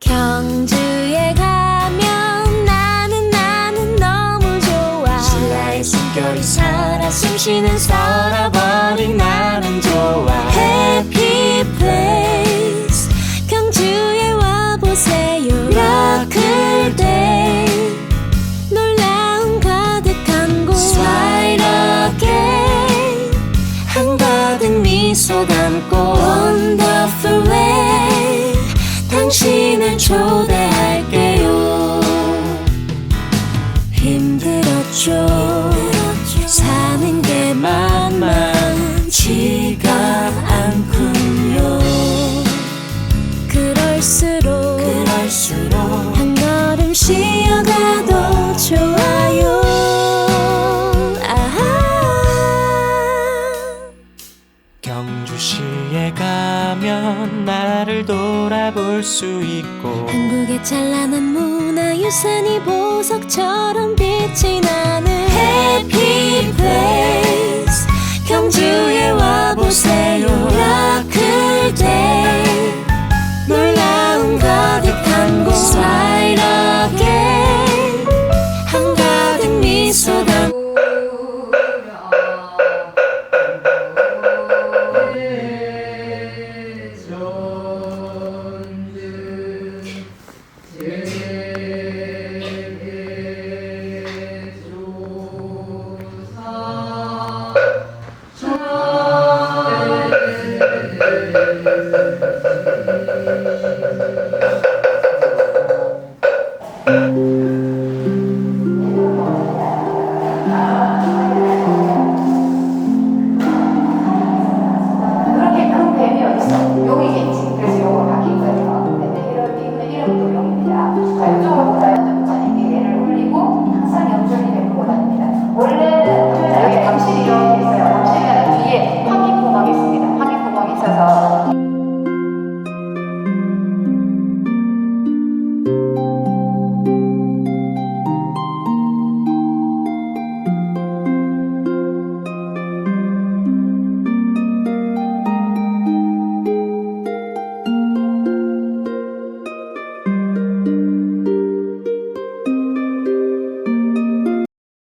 경주에 가면 나는 나는 너무 좋아. 신라의 숨결이 살아 숨쉬는 살 미소 담고 Wonderful way 당신을 초대할게요. 힘들었죠? 사는 게 만만치가 않군요. 그럴수록 그럴수록 한 걸음 쉬 경주시에 가면 나를 돌아볼 수 있고 한국의 찬란한 문화유산이 보석처럼